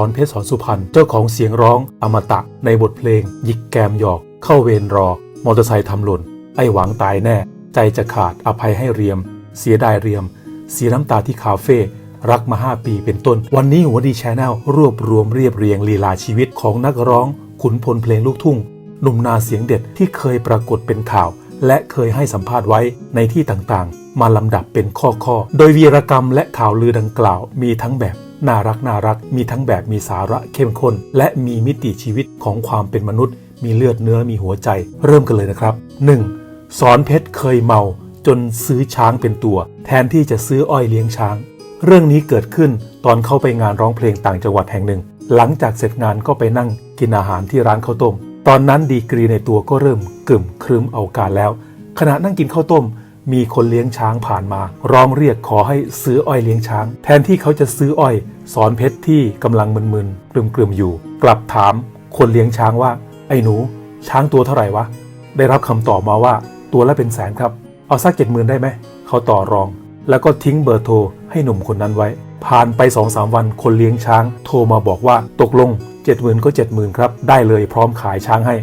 อนเพชรสอนสุพรรณเจ้าของเสียงร้องอมตะในบทเพลงหยิกแกมหยอก เข้าเวรรอ มอเตอร์ไซค์ทำหล่น ไอหวังตายแน่ ใจจะขาดอภัยให้เรียม เสียดายเรียม เสียน้ำตาที่คาเฟ่รักมา 5 ปีเป็นต้น วันนี้หัวดีแชนแนลรวบรวมเรียบเรียงลีลาชีวิตของนักร้อง ขุนพลเพลงลูกทุ่งหนุ่มนาเสียงเด็ดที่เคยปรากฏเป็นข่าว และเคยให้สัมภาษณ์ไว้ในที่ต่างๆ มาลำดับเป็นข้อๆ โดยวีรกรรมและข่าวลือดังกล่าวมีทั้งแบบ น่ารักน่ารักมีทั้งแบบมีสาระเข้มข้น และมีมิติชีวิตของความเป็นมนุษย์ มีเลือดเนื้อมีหัวใจ เริ่มกันเลยนะครับ 1. สอนเพชรเคยเมา จนซื้อช้างเป็นตัว แทนที่จะซื้ออ้อยเลี้ยงช้าง เรื่องนี้เกิดขึ้นตอนเข้าไปงานร้องเพลงต่างจังหวัดแห่งหนึ่ง หลังจากเสร็จงานก็ไปนั่งกินอาหารที่ร้านข้าวต้ม ตอนนั้นดีกรีในตัวก็เริ่มกึ่มครึมเอาการแล้ว ขณะนั่งกินข้าวต้ม มีคนเลี้ยงช้างผ่านมา ร้องเรียกขอให้ซื้ออ้อยเลี้ยงช้าง แทนที่เขาจะซื้ออ้อย สอนเพชรที่กำลังมึนๆกลึมๆอยู่ กลับถามคนเลี้ยงช้างว่า ไอ้หนู ช้างตัวเท่าไหร่วะ ได้รับคำตอบมาว่า ตัวละเป็นแสนครับ เอาสักเจ็ดหมื่นได้ไหม เขาต่อรอง แล้วก็ทิ้งเบอร์โทรให้หนุ่มคนนั้นไว้ ผ่านไป2องสามวันคนเลี้ยงช้าง โทรมาบอกว่าตกลง70,000ก็70,000ครับ ได้เลยพร้อมขายช้างให้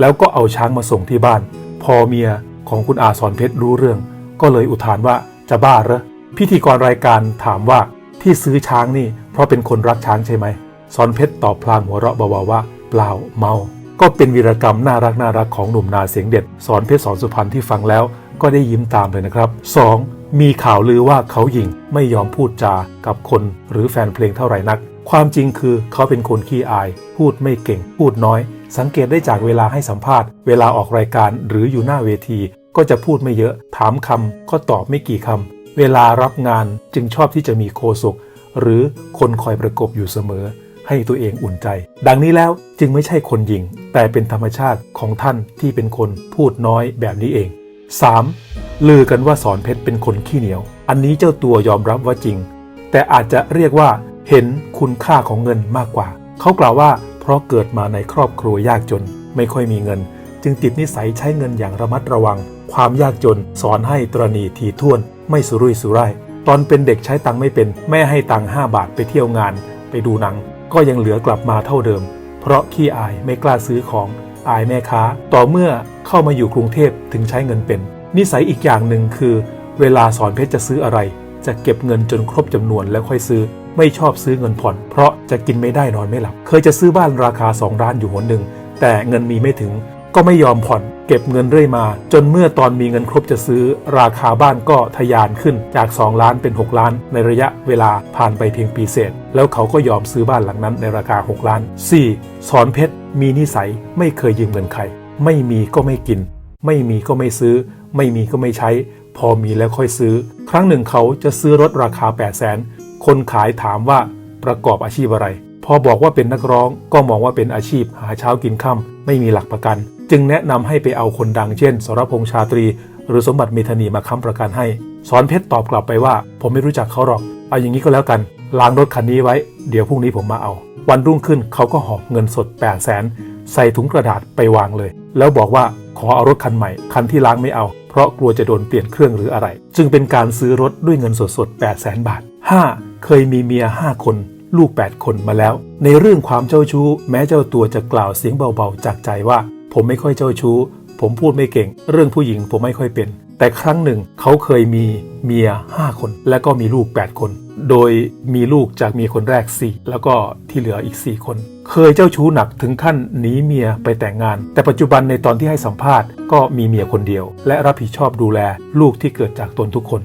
แล้วก็เอาช้างมาส่งที่บ้าน พอเมีย ของคุณอาสอนเพชรรู้เรื่อง ก็เลยอุทานว่าจะบ้าเหรอพิธีกรรายการถามว่าที่ซื้อช้างนี่ เพราะเป็นคนรักช้างใช่ไหมสอนเพชรตอบพลางหัวเราะเบาๆว่า เปล่าเมา ก็เป็นวีรกรรมน่ารักน่ารักของหนุ่มนาเสียงเด็ด สอนเพชรสอนสุพรรณที่ฟังแล้ว ก็ได้ยิ้มตามเลยนะครับ 2. มีข่าวลือว่าเขาหญิงไม่ยอมพูดจากับคนหรือแฟนเพลงเท่าไหร่นัก ความจริงคือเขาเป็นคนขี้อาย พูดไม่เก่ง พูดน้อย สังเกตได้จากเวลาให้สัมภาษณ์ เวลาออกรายการหรืออยู่หน้าเวที ก็จะพูดไม่เยอะ ถามคำก็ตอบไม่กี่คำ เวลารับงานจึงชอบที่จะมีโคศกหรือคนคอยประกบอยู่เสมอ ให้ตัวเองอุ่นใจ ดังนี้แล้วจึงไม่ใช่คนยิง แต่เป็นธรรมชาติของท่านที่เป็นคนพูดน้อยแบบนี้เอง 3. ลือกันว่าสอนเพชรเป็นคนขี้เหนียว อันนี้เจ้าตัวยอมรับว่าจริง แต่อาจจะเรียกว่าเห็นคุณค่าของเงินมากกว่า เขากล่าวว่า เพราะเกิดมาในครอบครัวยากจน ไม่ค่อยมีเงิน จึงติดนิสัยใช้เงินอย่างระมัดระวัง ความยากจนสอนให้ตรณีทีท่วน ไม่สุรุ่ยสุร่ายตอนเป็นเด็กใช้ตังค์ไม่เป็น แม่ให้ตังค์5บาทไปเที่ยวงาน ไปดูหนัง ก็ยังเหลือกลับมาเท่าเดิม เพราะขี้อายไม่กล้าซื้อของ อายแม่ค้า ต่อเมื่อเข้ามาอยู่กรุงเทพถึงใช้เงินเป็น นิสัยอีกอย่างหนึ่งคือ เวลาสอนเพชรจะซื้ออะไร จะเก็บเงินจนครบจำนวนแล้วค่อยซื้อ ไม่ชอบซื้อเงินผ่อน เพราะจะกินไม่ได้นอนไม่หลับ เคยจะซื้อบ้านราคา 2 ล้านอยู่หนหนึ่ง แต่เงินมีไม่ถึง ก็ไม่ยอมผ่อน เก็บเงินเรื่อยมา จนเมื่อตอนมีเงินครบจะซื้อ ราคาบ้านก็ทะยานขึ้นจาก 2 ล้านเป็น 6 ล้าน ในระยะเวลาผ่านไปเพียงปีเศษ แล้วเขาก็ยอมซื้อบ้านหลังนั้นในราคา 6 ล้าน 4. สอนเพชรมีนิสัยไม่เคยยืมเงินใครไม่มีก็ไม่กิน ไม่มีก็ไม่ซื้อ ไม่มีก็ไม่ใช้ พอมีแล้วค่อยซื้อ ครั้งหนึ่งเขาจะซื้อรถราคา 8 0 0แสน คนขายถามว่าประกอบอาชีพอะไร พอบอกว่าเป็นนักร้องก็มองว่าเป็นอาชีพหาเช้ากินค่ำไม่มีหลักประกัน จึงแนะนำให้ไปเอาคนดังเช่น สรพงษ์ชาตรี หรือสมบัติเมธานีมาค้ำประกันให้ สอนเพชรตอบกลับไปว่า ผมไม่รู้จักเขาหรอก เอาอย่างนี้ก็แล้วกันล้างรถคันนี้ไว้ เดี๋ยวพรุ่งนี้ผมมาเอา วันรุ่งขึ้นเขาก็หอบเงินสด8 0 0แสนใส่ถุงกระดาษไปวางเลย แล้วบอกว่าขอเอารถคันใหม่ คันที่ล้างไม่เอา เพราะกลัวจะโดนเปลี่ยนเครื่องหรืออะไร จึงเป็นการซื้อรถด้วยเงินสดสด8 0 0แสนบาท 5. เคยมีเมีย5คนลูก 8 คนมาแล้ว ในเรื่องความเจ้าชู้ แม้เจ้าตัวจะกล่าวเสียงเบาๆ จากใจว่า ผมไม่ค่อยเจ้าชู้ ผมพูดไม่เก่ง เรื่องผู้หญิงผมไม่ค่อยเป็น แต่ครั้งหนึ่งเขาเคยมีเมีย 5 คน และก็มีลูก 8 คน โดยมีลูกจากเมียคนแรก 4 แล้วก็ที่เหลืออีก 4 คน เคยเจ้าชู้หนักถึงขั้นหนีเมียไปแต่งงาน แต่ปัจจุบันในตอนที่ให้สัมภาษณ์ก็มีเมียคนเดียว และรับผิดชอบดูแลลูกที่เกิดจากตนทุกคน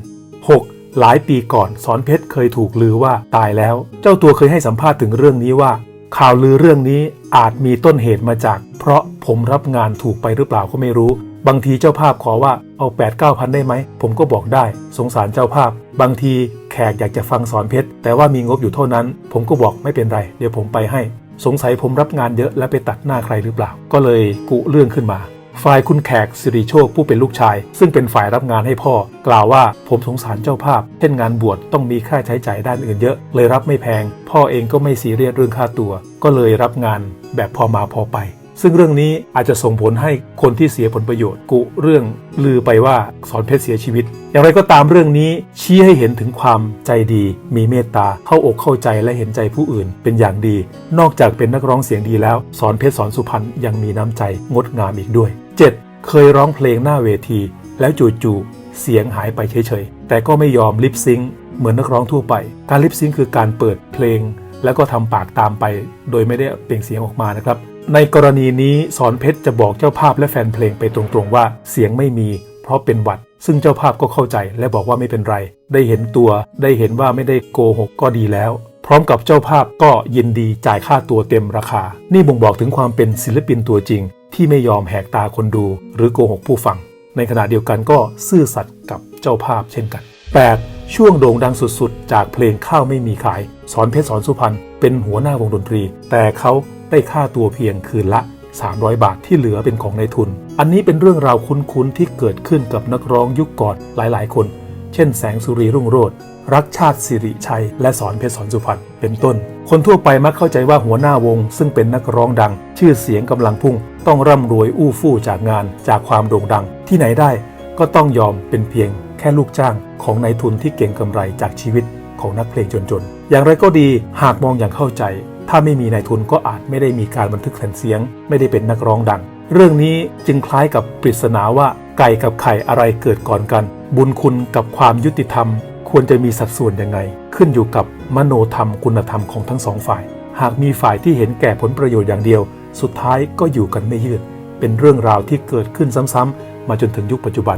6. หลายปีก่อนสอนเพชรเคยถูกลือว่าตายแล้ว เจ้าตัวเคยให้สัมภาษณ์ถึงเรื่องนี้ว่า ข่าวลือเรื่องนี้อาจมีต้นเหตุมาจาก เพราะผมรับงานถูกไปหรือเปล่าก็ไม่รู้ บางทีเจ้าภาพขอว่าเอา 8 9 0 0พันได้ไหม ผมก็บอกได้ สงสารเจ้าภาพ บางทีแขกอยากจะฟังสอนเพชรแต่ว่ามีงบอยู่เท่านั้น ผมก็บอกไม่เป็นไร เดี๋ยวผมไปให้ สงสัยผมรับงานเยอะและไปตัดหน้าใครหรือเปล่า ก็เลยกุเรื่องขึ้นมา ฝ่ายคุณแขกสิริโชคผู้เป็นลูกชาย ซึ่งเป็นฝ่ายรับงานให้พ่อ กล่าวว่าผมสงสารเจ้าภาพ เช่นงานบวชต้องมีค่าใช้จ่ายด้านอื่นเยอะ เลยรับไม่แพง พ่อเองก็ไม่ซีเรียสเรื่องค่าตัว ก็เลยรับงานแบบพอมาพอไป ซึ่งเรื่องนี้อาจจะส่งผลให้คนที่เสียผลประโยชน์กุเรื่องลือไปว่าสอนเพชรเสียชีวิต อย่างไรก็ตามเรื่องนี้ชี้ให้เห็นถึงความใจดี มีเมตตาเข้าอกเข้าใจและเห็นใจผู้อื่น เป็นอย่างดี นอกจากเป็นนักร้องเสียงดีแล้ว สอนเพชรสอนสุพรรณยังมีน้ำใจงดงามอีกด้วย 7. เคยร้องเพลงหน้าเวที แล้วจู่ๆเสียงหายไปเฉยๆแต่ก็ไม่ยอมลิปซิงเหมือนนักร้องทั่วไป การลิปซิงค์คือการเปิดเพลงแล้วก็ทำปากตามไป โดยไม่ได้เปล่งเสียงออกมานะครับในกรณีนี้สอนเพชรจะบอกเจ้าภาพและแฟนเพลงไปตรงๆว่าเสียงไม่มี เพราะเป็นหวัด ซึ่งเจ้าภาพก็เข้าใจและบอกว่าไม่เป็นไร ได้เห็นตัวได้เห็นว่าไม่ได้โกหกก็ดีแล้ว พร้อมกับเจ้าภาพก็ยินดีจ่ายค่าตัวเต็มราคา นี่บ่งบอกถึงความเป็นศิลปินตัวจริง ที่ไม่ยอมแหกตาคนดู หรือโกหกผู้ฟัง ในขณะเดียวกันก็ซื่อสัตย์กับเจ้าภาพเช่นกัน 8. ช่วงโด่งดังสุดๆ จากเพลงข้าวไม่มีขาย สอนเพชรสอนสุพรรณเป็นหัวหน้าวงดนตรี แต่เขา ได้ค่าตัวเพียงคืนละ 300 บาทที่เหลือเป็นของนายทุน อันนี้เป็นเรื่องราวคุ้นๆที่เกิดขึ้นกับนักร้องยุคก่อนหลายๆ คน เช่นแสงสุรีรุ่งโรจน์รักชาติสิริชัย และสอนเพชรสอนสุพรรณเป็นต้น คนทั่วไปมักเข้าใจว่าหัวหน้าวง ซึ่งเป็นนักร้องดัง ชื่อเสียงกำลังพุ่ง ต้องร่ำรวยอู้ฟู่จากงานจากความโด่งดัง ที่ไหนได้ก็ต้องยอมเป็นเพียงแค่ลูกจ้างของนายทุนที่เก่งกำไรจากชีวิตของนักเพลงจนๆ อย่างไรก็ดีหากมองอย่างเข้าใจ ถ้าไม่มีนายทุนก็อาจไม่ได้มีการบันทึกแผ่นเสียง ไม่ได้เป็นนักร้องดัง เรื่องนี้จึงคล้ายกับปริศนาว่าไก่กับไข่อะไรเกิดก่อนกัน บุญคุณกับความยุติธรรม ควรจะมีสัดส่วนยังไง ขึ้นอยู่กับมโนธรรมคุณธรรมของทั้งสองฝ่าย หากมีฝ่ายที่เห็นแก่ผลประโยชน์อย่างเดียว สุดท้ายก็อยู่กันไม่ยืด เป็นเรื่องราวที่เกิดขึ้นซ้ำๆมาจนถึงยุคปัจจุบัน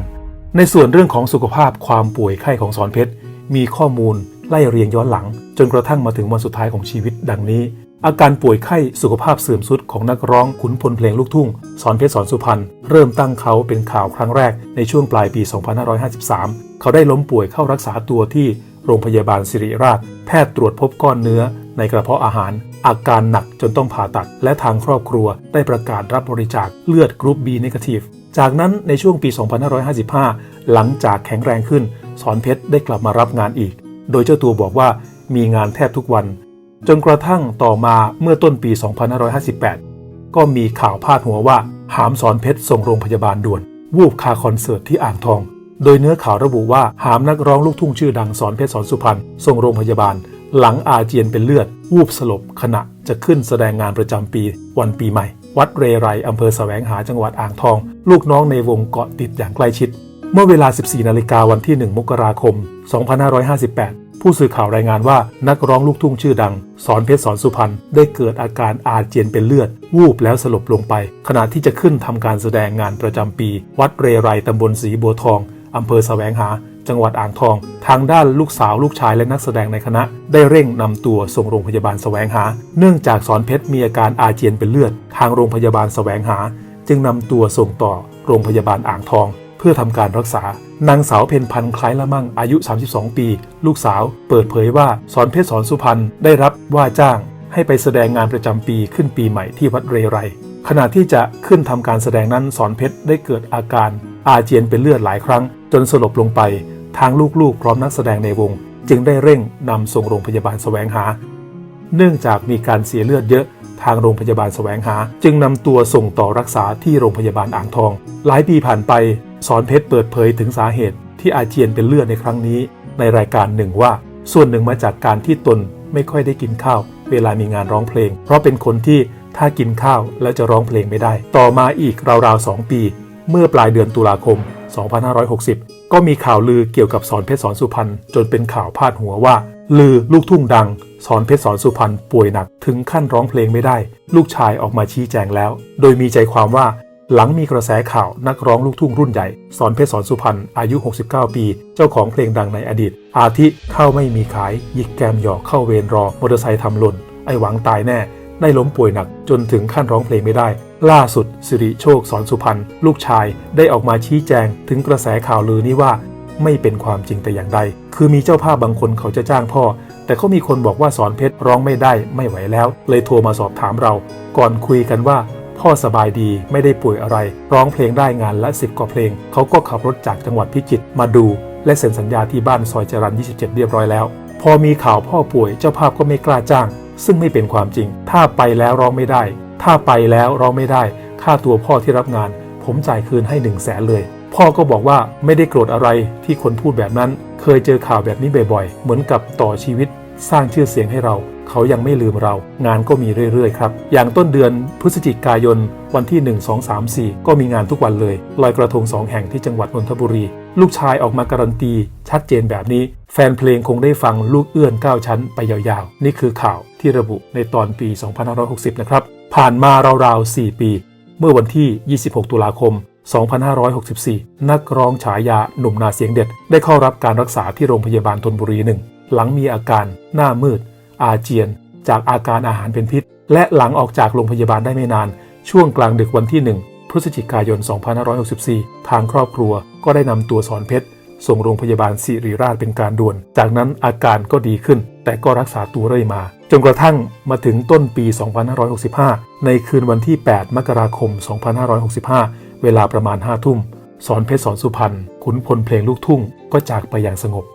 ในส่วนเรื่องของสุขภาพความป่วยไข้ของสอนเพชรมีข้อมูลไล่เรียงย้อนหลัง จนกระทั่งมาถึงวันสุดท้ายของชีวิตดังนี้ อาการป่วยไข้สุขภาพเสื่อมทรุดของนักร้องขุนพลเพลงลูกทุ่ง สอนเพชรสอนสุพรรณเริ่มตั้งเขาเป็นข่าวครั้งแรกในช่วงปลายปี 2553 เขาได้ล้มป่วยเข้ารักษาตัวที่โรงพยาบาลสิริราช แพทย์ตรวจพบก้อนเนื้อในกระเพาะอาหาร อาการหนักจนต้องผ่าตัด และทางครอบครัวได้ประกาศรับบริจาคเลือดกรุ๊ป B n e g a t i v จากนั้นในช่วงปี 2555 หลังจากแข็งแรงขึ้น สอนเพชรได้กลับมารับงานอีก โดยเจ้าตัวบอกว่ามีงานแทบทุกวัน จนกระทั่งต่อมาเมื่อต้นปี 2558 ก็มีข่าวพาดหัวว่า หามสอนเพชรส่งโรงพยาบาลด่วน วูบคาคอนเสิร์ตที่อ่างทอง โดยเนื้อข่าวระบุว่าหามนักร้องลูกทุ่งชื่อดังสอนเพชรสอนสุพรรณส่งโรงพยาบาล หลังอาเจียนเป็นเลือด วูบสลบขณะจะขึ้นแสดงงานประจำปี วันปีใหม่ วัดเรไรอำเภอแสวงหาจังหวัดอ่างทอง ลูกน้องในวงเกาะติดอย่างใกล้ชิดเมื่อเวลา 14 นาฬิกาวันที่ 1 มกราคม 2558 ผู้สื่อข่าวรายงานว่านักร้องลูกทุ่งชื่อดัง สอนเพชรสอนสุพรรณได้เกิดอาการอาเจียนเป็นเลือด วูบแล้วสลบลงไป ขณะที่จะขึ้นทำการแสดงงานประจำปี วัดเรไรตำบลศรีบัวทองอำเภอแสวงหา จังหวัดอ่างทอง ทางด้านลูกสาวลูกชายและนักแสดงในคณะ ได้เร่งนำตัวส่งโรงพยาบาลแสวงหา เนื่องจากสอนเพชรมีอาการอาเจียนเป็นเลือด ทางโรงพยาบาลแสวงหา จึงนำตัวส่งต่อโรงพยาบาลอ่างทอง เพื่อทำการรักษานางสาวเพนพันธ์คล้ายละมั่งอายุ 32 ปี ลูกสาว เปิดเผยว่าสอนเพชรสอนสุพรรณได้รับว่าจ้าง ให้ไปแสดงงานประจำปีขึ้นปีใหม่ที่วัดเรไร ขณะที่จะขึ้นทำการแสดงนั้นสอนเพชรได้เกิดอาการ อาเจียนเป็นเลือดหลายครั้ง จนสลบลงไป ทางลูกๆ พร้อมนักแสดงในวง จึงได้เร่งนำส่งโรงพยาบาลแสวงหา เนื่องจากมีการเสียเลือดเยอะทางโรงพยาบาลแสวงหา จึงนำตัวส่งต่อรักษาที่โรงพยาบาลอ่างทอง หลายปีผ่านไป สอนเพชรเปิดเผยถึงสาเหตุที่อาเจียนเป็นเลือดในครั้งนี้ ในรายการหนึ่งว่า ส่วนหนึ่งมาจากการที่ตนไม่ค่อยได้กินข้าว เวลามีงานร้องเพลง เพราะเป็นคนที่ถ้ากินข้าวแล้วจะร้องเพลงไม่ได้ ต่อมาอีกราวๆ2ปี เมื่อปลายเดือนตุลาคม 2560 ก็มีข่าวลือเกี่ยวกับสอนเพชรสอนสุพรรณจนเป็นข่าวพาดหัวว่า ลือลูกทุ่งดัง สอนเพชรสอนสุพรรณป่วยหนัก ถึงขั้นร้องเพลงไม่ได้ ลูกชายออกมาชี้แจงแล้ว โดยมีใจความว่า หลังมีกระแสข่าวนักร้องลูกทุ่งรุ่นใหญ่ สอนเพชรสอนสุพรรณอายุ 69 ปี เจ้าของเพลงดังในอดีต อาทิเข้าไม่มีขายหยิกแกมหยอกเข้าเวรรอมอเตอร์ไซค์ทำหล่น ไอหวังตายแน่ ได้ล้มป่วยหนักจนถึงขั้นร้องเพลงไม่ได้ ล่าสุด สิริโชคสอนสุพรรณลูกชายได้ออกมาชี้แจง ถึงกระแสข่าวลือนี้ว่า ไม่เป็นความจริงแต่อย่างใด คือมีเจ้าภาพบางคนเขาจะจ้างพ่อ แต่เขามีคนบอกว่าสอนเพชรร้องไม่ได้ไม่ไหวแล้ว เลยโทรมาสอบถามเรา ก่อนคุยกันว่า พ่อสบายดีไม่ได้ป่วยอะไร ร้องเพลงได้งานละสิบกว่าเพลง เขาก็ขับรถจากจังหวัดพิจิตรมาดู และเซ็นสัญญาที่บ้านซอยจรัญ27 เรียบร้อยแล้ว พอมีข่าวพ่อป่วยเจ้าภาพก็ไม่กล้าจ้าง ซึ่งไม่เป็นความจริง ถ้าไปแล้วร้องไม่ได้ ถ้าไปแล้วร้องไม่ได้ ค่าตัวพ่อที่รับงาน ผมจ่ายคืนให้1นึ่งแสนเลยพ่อก็บอกว่าไม่ได้โกรธอะไรที่คนพูดแบบนั้น เคยเจอข่าวแบบนี้บ่อยๆ เหมือนกับต่อชีวิต สร้างชื่อเสียงให้เรา เขายังไม่ลืมเรา งานก็มีเรื่อยๆครับ อย่างต้นเดือนพฤศจิกายน วันที่ 1 2 3 4 ก็มีงานทุกวันเลยลอยกระทงสองแห่งที่จังหวัดนนทบุรี ลูกชายออกมาการันตี ชัดเจนแบบนี้ แฟนเพลงคงได้ฟังลูกเอื้อน9ชั้นไปยาวๆ นี่คือข่าวที่ระบุในตอนปี 2560 นะครับ ผ่านมาราวๆ 4 ปี เมื่อวันที่ 26 ตุลาคม2564 นักร้องฉายาหนุ่มนาเสียงเด็ด ได้เข้ารับการรักษาที่โรงพยาบาลธนบุรีหนึ่ง หลังมีอาการ หน้ามืด อาเจียน จากอาการอาหารเป็นพิษ และหลังออกจากโรงพยาบาลได้ไม่นาน ช่วงกลางดึกวันที่ 1 พฤศจิกายน 2564 ทางครอบครัวก็ได้นำตัวสอนเพชรส่งโรงพยาบาลสิริราชเป็นการด่วน จากนั้นอาการก็ดีขึ้น แต่ก็รักษาตัวเรื่อยมา จนกระทั่งมาถึงต้นปี 2565 ในคืนวันที่ 8 มกราคม 2565 เวลาประมาณ 5 ทุ่ม สอนเพชรสอนสุพรรณขุนพลเพลงลูกทุ่งก็จากไปอย่างสงบ